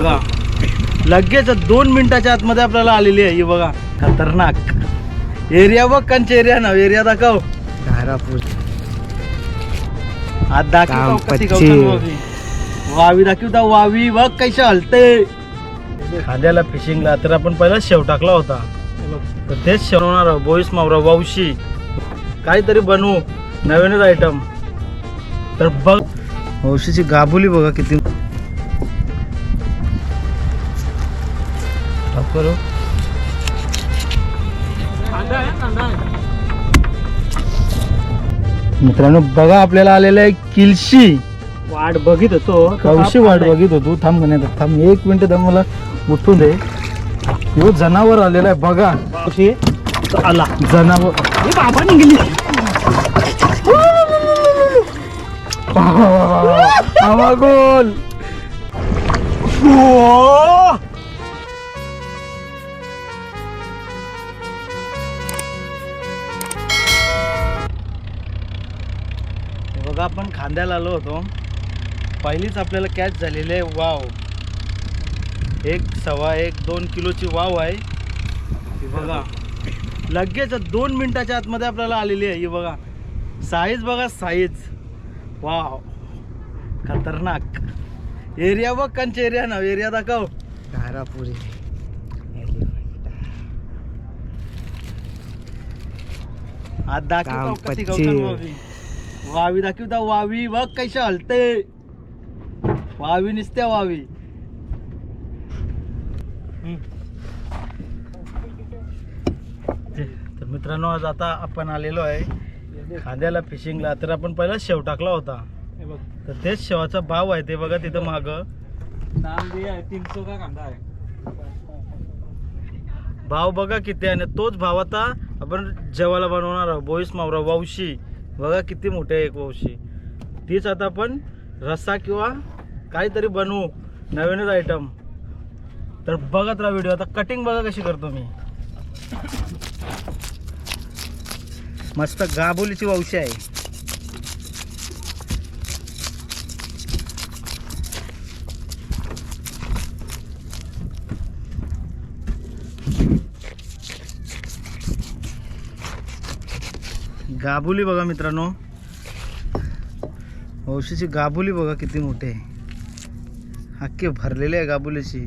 बघा. लगेच दोन मिनिटाच्या आतमध्ये आपल्याला आलेली आहे. ही बघा. खतरनाक. एरिया बघ कंच एरिया ना एरिया दाखव. धारापूर आज दाखव कशी वावी. वावी दाखवता वावी बघ कशी हलते. खांद्याला फिशिंगला तर आपण पहिला शेव टाकला होता. तर तेच शेवणार आहोत. बोईस मावरा वावशी. काहीतरी बनवू. नवीनच आयटम तर बघ. वौशीची गाबुली बघा किती टाक करू. मित्रांनो बघा आपल्याला आलेलं आहे किलशी. वाट बघित होतो. कवशी वाट बघित होतो. थांब नाही थांब. एक मिनिट दम मला उठून दे. यो जनावर आलेला आहे बघा. कवशी आला. जनावर. हे बाबा निघली गोल. खांद्याला आलो होतो. पहिलीच आपल्याला कॅच झालेली आहे. वाव एक सव्वा एक दोन किलोची वाव आहे. ही बघा. लगेच दोन मिनिटाच्या आतमध्ये आपल्याला आलेली आहे. ही बघा. साईज बघा साईज वाव खतरनाक. एरिया बघ कंच एरिया ना एरिया दाखव. धारापुरी आज दाखव वावी. दाखवता वावी बघ कशी हलते. वावी निसत्या वावी. तर मित्रांनो आज आता आपण आलेलो आहे खांद्याला फिशिंगला तर आपण पहिला शेव टाकला होता. तर तेच शेवाचा भाव आहे ते बघा तिथं माग. तीनशे का कांदा आहे? भाव बघा किती आहे. आणि तोच भाव आता आपण जेवायला बनवणार आहोत. बोईस मावरा वावशी. बघा किती मोठे आहे एक वावशी तीच आता आपण रस्सा किंवा काहीतरी बनवू नवीनच आयटम तर बघत राहा व्हिडिओ आता कटिंग बघा कशी करतो मी. मस्त गाबोलीची वंशी आहे. गाबुली बघा मित्रांनो. वंशीची गाबुली बघा किती मोठी आहे. भरलेले आहे गाबुलीची.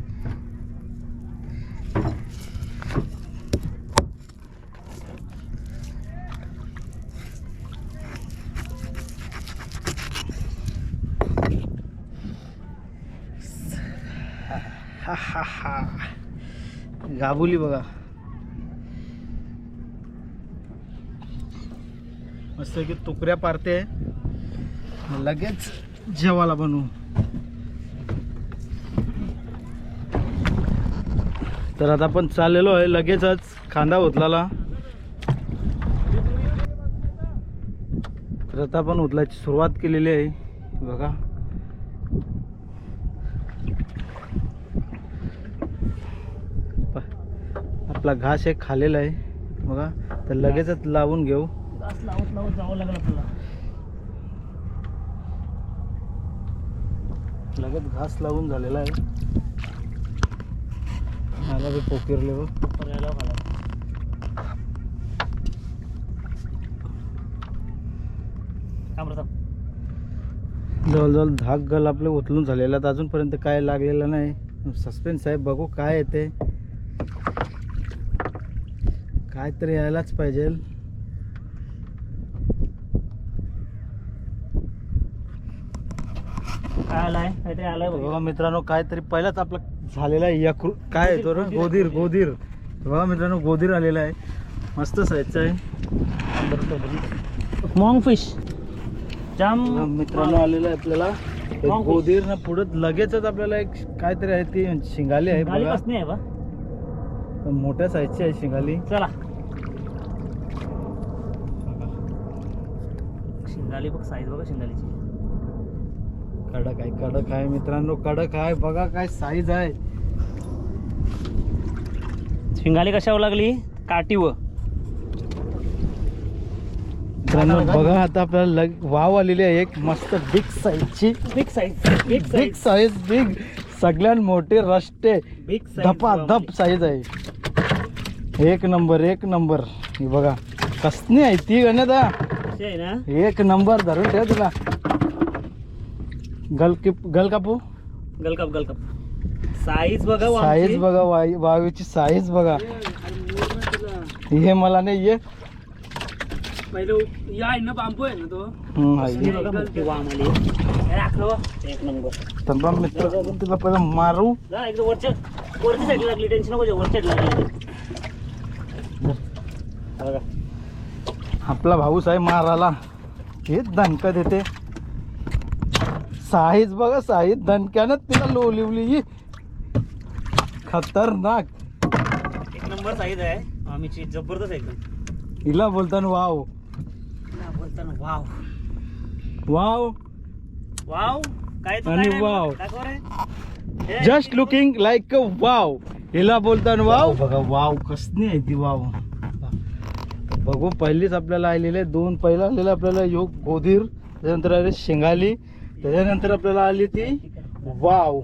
गाबुली बघा. मस्त की तुकड्या पारते लगेच जेवायला बनवू. तर आता आपण चाललेलो आहे लगेचच खांदा उतलाला तर आता आपण उचलायची सुरुवात केलेली आहे. बघा. प- आपला घास एक खालेला आहे. बघा. तर लगेचच लावून घेऊ. लावत जावं लागेल आपल्याला? लगेच घास लावून झालेला आहे. मला बी पोकिरले काम जवळजवळ धाक गल आपले उचलून झालेला आहेत. अजूनपर्यंत काय लागलेलं नाही. सस्पेन्स आहे बघू काय येते काय तरी यायलाच पाहिजे. काय आलाय काय ते आलाय बघा. बघा मित्रांनो काहीतरी पहिलाच आपला झालेला आहे यकृ काय आहे तो रे? गोधीर गोधीर बघा मित्रांनो गोधीर आलेला आहे. मस्त साईजचा आहे. मॉंग फिश जाम मित्रांनो आलेला आहे आपल्याला. एक गोधीर ना पुढं लगेचच आपल्याला एक काहीतरी आहे ती शिंगाली आहे गाडी बघा. कसली आहे बा. मोठ्या साईजची आहे शिंगाली. चला. शिंगाली बघ साईज बघा शिंगालीची. कडक आहे कडक आहे मित्रांनो कडक आहे. बघा काय साईज आहे. शिंगाली कशावर लागली? काटीवर मित्रांनो बघा आता आपल्याला लग वाव आलेली आहे एक मस्त बिग साईजची big size big big size big सगळ्यात मोठे रस्ते. बिग धपा धप साईज आहे. एक नंबर एक नंबर हे बघा. कसनी आहे ती गणित एक नंबर धरून ठेव तुला. गल किप? गल कापू गलकप गलकप साईज बघा साईज वामची. बघा वाई- वावीची साईज बघा. हे मला नाही ये. पहिले या आहे ना बांबू आहे ना तो. हम्म, हा ही ये. बघा मोठी वाम आली. अरे आखलं बघ. एक नंबर. तर बा मित्र तिला पहिला मारू. जा एकदम वरच्या वरची साईड लागली टेन्शन नको घेऊ, वरच्या side लागली. बघा. आपला भाऊस आहे माराला हेच दणका देते. साईज बघा साईज दणक्यानं तिला लोलिवली ही. खतरनाक. एक नंबर साईज आहे. आम्हीची जबरदस्त आहे एकदम. हिला बोलताना वाव. बोलताना वाव. वाव. वाव? काय तो आणि काय नाही वाव. बोलत. दाखव रे. हे, just looking like a wow. हिला बोलताना वाव बघा वाव कसली आहे ती वाव. बघू पहिलीच आपल्याला आलेले आहे. दोन पहिला आलेला आपल्याला योग गोधीर त्याच्यानंतर आले शेंगाली. त्याच्यानंतर आपल्याला आली ती वाव.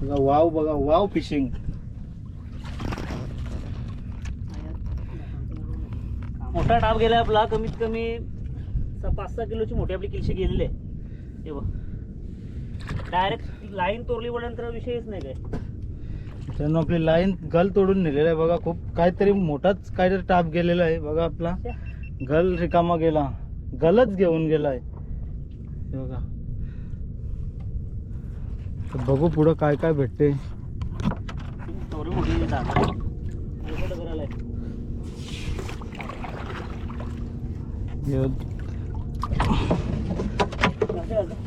बघा वाव बघा वाव फिशिंग. मोठा टाप गेलाय आपला कमीत कमी पाच सहा किलोची मोठी आपली किलशी गेलेली आहे. हे बघ. डायरेक्ट लाईन तोरली नंतर विषयच नाही काय. त्यानं आपली लाईन गल तोडून नेलेला आहे. बघा खूप काहीतरी मोठाच काहीतरी टाप गेलेला आहे. बघा आपला. गल रिकामा गेला. गलच घेऊन गेलाय. हे बघा. तर बघू पुढं काय काय भेटते. करायला हे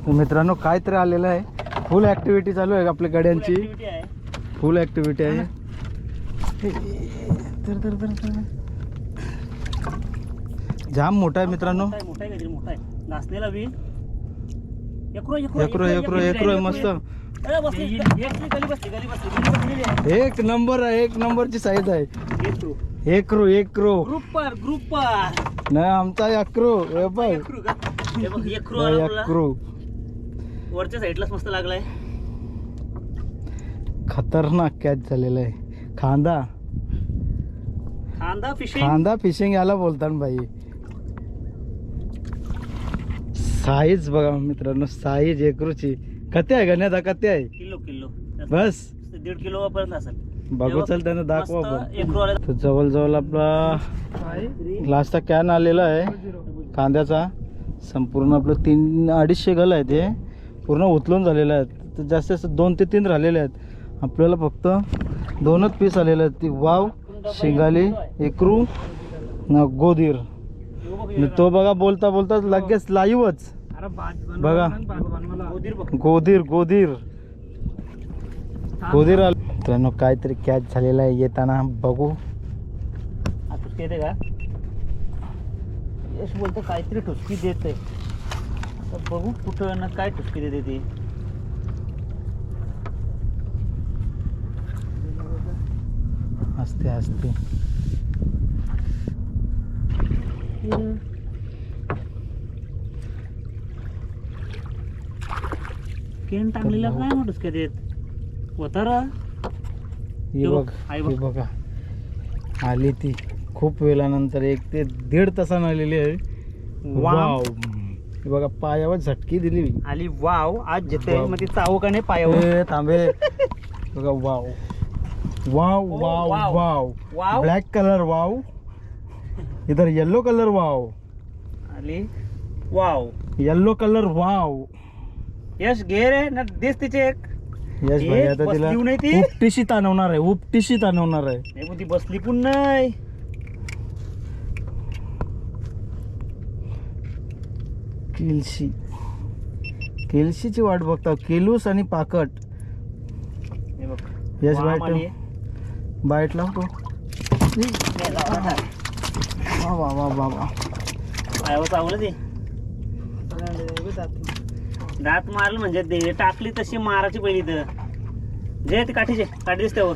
तर मित्रांनो आलेलं आहे. फुल ऍक्टिव्हिटी चालू आहे आपल्या गाड्यांची? फुल ऍक्टिव्हिटी आहे. तर- तर- तर- तर. जाम मोठा आहे मित्रांनो. मोठा आहे आहे काहीतरी मोठा आहे नाचणीला बी एकरो एकरो एकरो मस्त एक एक नंबर आहे एक नंबरची साईज आहे एकरो एकरो एकरो ग्रुप पर ग्रुप पर नाही आमचा अक्रो हे हे. अक्रो वरच्या साईडलाच मस्त लागलाय खतरनाक कॅच झालेला आहे खांदा कांदा फिशिंग खांदा फिशिंग याला बोलतात बाई साईज बघा मित्रांनो साईज एकरूची कते आहे गण्यादा कते आहे? Kilo kilo. बस. दीड किलो पर्यंत असेल. बघू चल त्यानं दाखवा आपण तर जवळजवळ आपला लास्टचा कॅन आलेला आहे. कांद्याचा. संपूर्ण आपलं तीन अडीचशे गल आहे ते पूर्ण उचलून झालेले आहेत. तर जास्तीत जास्त दोन ते तीन राहिलेले आहेत. आपल्याला फक्त दोनच पीस आलेले आहेत. ती वाव शेंगाली एकरू आणि तो बघा बोलता बोलता लगेच लाईव्हच बनव बघा. गोधीर गोधीर गोधीर. आल मित्रांनो काहीतरी कॅच झालेला आहे. येताना बघू. हा ठुसकी येते का? यश बोलतो काहीतरी ठुसकी देत आहे आता बघू कुठं ना काय ठुसकी देते ती. असते असते केन टांगलेला काय मग ठुसके देत होता रा ही बघ, बघ आई बघ. ही बघा. आली ती. खूप वेळानंतर एक ते दीड तासानं आलेली आहे. वाव. ही बघा पायावर झटकी दिली. आली वाव. आज वाव. मग ती चावू का नाही पायावर थांबे. बघा wow. Wow wow. Wow. Wow. Black colour wow. इधर येलो कलर वाव. आली. Wow. Yellow colour wow. Yash घे रे ना दिस तिचे एक. यश भाई आता तिला बसली नाही ती? उपटीशी ताणवणार आहे उपटीशी ताणवणार आहे. नाही ती बसली पण नाही. केलशी. केलशीची वाट बघता केलूस आणि पाकट. हे बघ यश वाम बाईट आली. बाईट लावतो. वा वा वा वा वा. पायावर चावलं ते. दात मारलं म्हणजे ते टाकली तशी मारायची पहिली तर. जे ती काठीचे काठी दिसते वर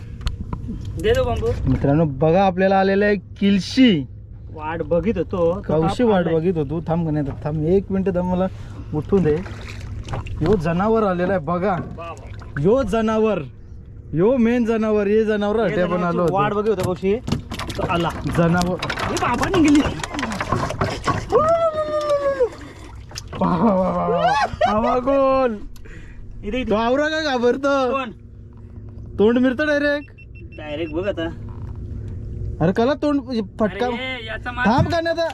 दे दो बांबू. मित्रांनो बघा आपल्याला आलेलं आहे किलशी. वाट बघित होतो. तो कवशी वाट. बघित होतो. थांब का नाही थांब. एक मिनिट थांब मला उठून दे. यो जनावर आलेला आहे बघा. बाबा. यो जनावर. यो मेन जनावर हे जनावर हे हट्या पण आलो वाट होतो बघ होता कशी. तो आला. जनावर. हे बाबा निघली. इथे तो आवरा का घाबरतो? कोण? तोंड मिरतं डायरेक्ट डायरेक्ट बघ आता. अरे कला तोंड फटका अरे, याचा मार थांब का नाही आता?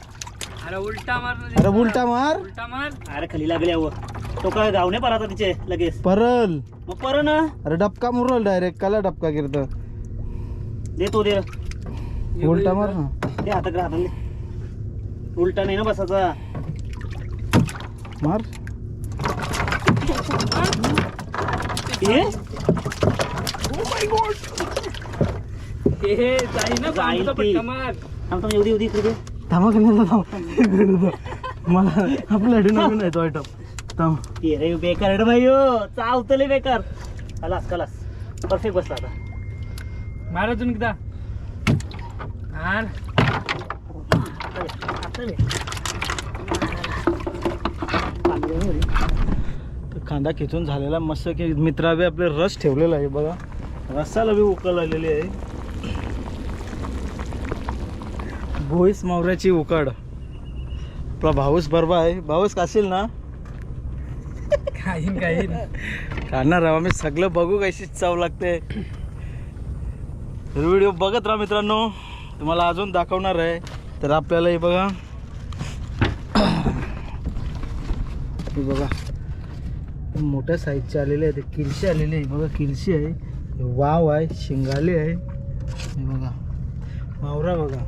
अरे उलटा मार ना अरे उलटा मार. उलटा मार. अरे खाली लागले अव तो काय गाव नाही पराता तिचे लगेच. परल. मग पर ना. अरे डबका मुरल डायरेक्ट कला डबका गिरत. दे तो दे. उलटा मार ना. दे हाताकडे हाताने उलटा नाही ना बसाचा मार। हे हे हे, जाई ना बांबूचा ती. मार थांब थांब एवढी एवढी इकडे. थांबा का नाही थांब. मला आपल्यासाठी नवीन आहे तो आयटम थांब. ते रे बेकार रे भाई चावतले बेकार. कलास कलास परफेक्ट बसला आता. मार अजून एकदा. मार. आता. तर कांदा खेचून झालेला मस्त की मित्रा बी आपले रस ठेवलेला आहे बघा. रसाला बी उकळ आलेली आहे. भोईस मावऱ्याची उकड. आपला भाऊस बरोबर आहे. भाऊस काशील ना? काही काही काढणार राहा आम्ही सगळं बघू कशी चव लागते. व्हिडिओ बघत राहा मित्रांनो. तुम्हाला अजून दाखवणार आहे. तर आपल्याला हे बघा. हे बघा. मोठ्या साईजचे आलेले आहे ते किलशी आलेली आहे. बघा किरशी आहे. वाव आहे. शिंगाले आहे. हे बघा. मावरा बघा.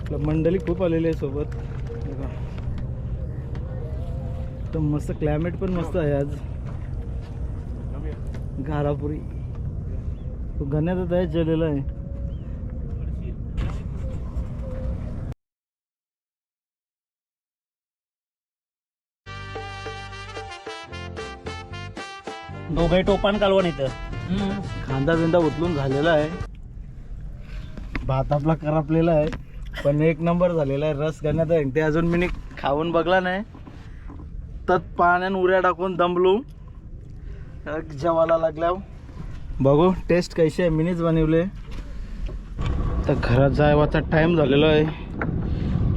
आपलं मंडळी खूप आलेली आहे सोबत. बघा. तर मस्त क्लायमेट पण मस्त आहे आज. घारापुरी तो गण्याचा दयाच जलेला आहे. दोघे टोपान कालवण इथं. खांदा बिंदा उचलून झालेला आहे. भात आपला करपलेला आहे. पण एक नंबर झालेला आहे. रस करण्यात आहे ते अजून मी खाऊन बघला नाही. तर पाण्यान उऱ्या टाकून दमलू. जेवायला लागल्या बघू टेस्ट कशी आहे. मीनीच बनवले. तर घरात जायवाचा टाईम झालेला आहे.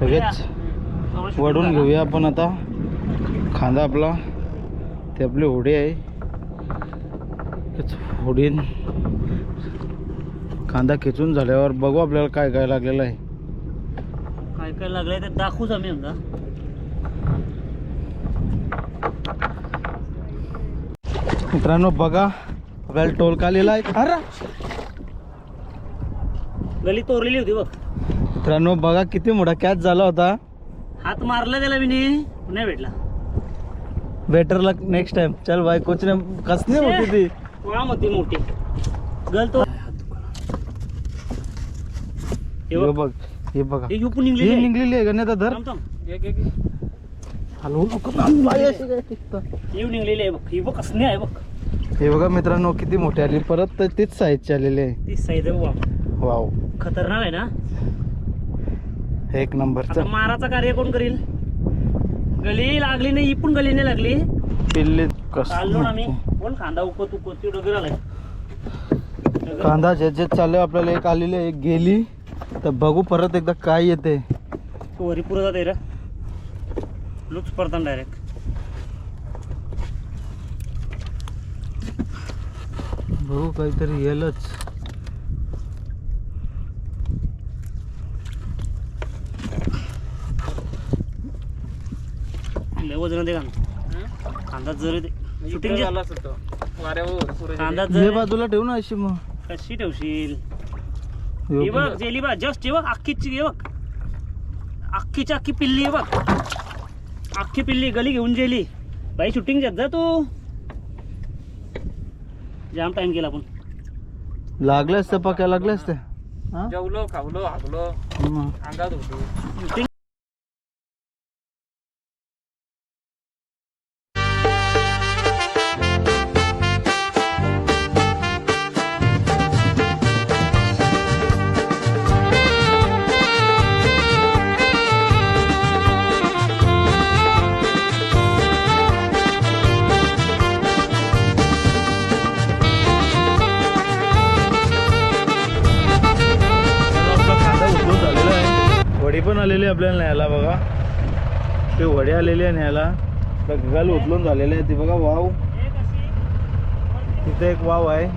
लगेच वडून घेऊया आपण आता. खांदा आपला. ते आपली होडी आहे. तेच होडीन कांदा खेचून झाल्यावर बघू आपल्याला काय काय लागलेलं आहे. काय काय लागलंय ते दाखवूच आम्ही समजा मित्रांनो बघा. आपल्याला टोलका आलेला आहे. अरे! गली तोरलेली होती बघ. मित्रांनो बघा किती मोठा कॅच झाला होता. हात मारला त्याला मी नाही भेटला. बेटर लक नेक्स्ट टाइम चल भाई कुछ नाही कसली होती ती? वाम होती मोठी? गल तो हे बघ. बघ हे बघा. हे युपून ही निघली निघलेली आहे गण्याचा धर. थांब थांब. घे, घे, घे. हलवू नको ना, बाई अशी काय टिकतं. येऊ निघलेली आहे बघ. ही बघ कसली आहे बघ. हे बघा मित्रांनो किती मोठी आली. परत तर तीच साईजची आलेली आहे. ती साईज आहे वाम वाव. खतरनाक आहे ना? एक नंबरचं. आता माराचा कार्य कोण करील? गली लागली नाही ही पण गली नाही लागली. पिल्ली चाललो ना मी. कस बोल खांदा उकत उकत ती डोगर आलाय डगर- कांदा जे जे चालले आपल्याला एक आलेली आहे, एक गेली. तर बघू परत एकदा काय येते. तो वरी पुरं जाते रे. लुक्स पडतात डायरेक्ट बघू काहीतरी येलच. लय वजन ते कांदा कांदा जर कांदा हे जर बाजूला ठेवू ना अशी मग. कशी ठेवशील? हे बघ. बघ जेली बघ जस्ट हे बघ अख्खीची हे बघ. अख्खीची अख्खी पिल्ली आहे बघ. अख्खी पिल्ली गली घेऊन जेली. बाई शूटिंग घेत जा तू. जाम टाइम केला आपण लागले असते पक्या लागले असते हा? जेवलो खावलो हागलो. मग. अंगात होतो. आपल्याला न्यायला बघा. ते वडे आलेले आहे न्यायला गल गगल उचलून झालेले आहे ती बघा वाव. तिथे एक वाव आहे.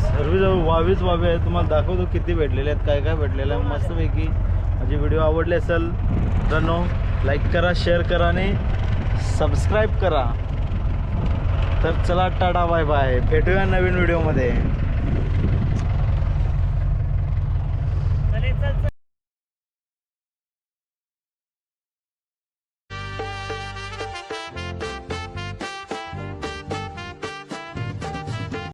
सर्वजवळ वावीच वावे आहे तुम्हाला दाखवतो किती भेटलेले आहेत काय काय भेटलेलं आहे. मस्तपैकी. माझे व्हिडिओ आवडले असेल नो लाईक करा शेअर करा आणि सबस्क्राईब करा. तर चला टाटा बाय बाय भेटूया नवीन व्हिडिओमध्ये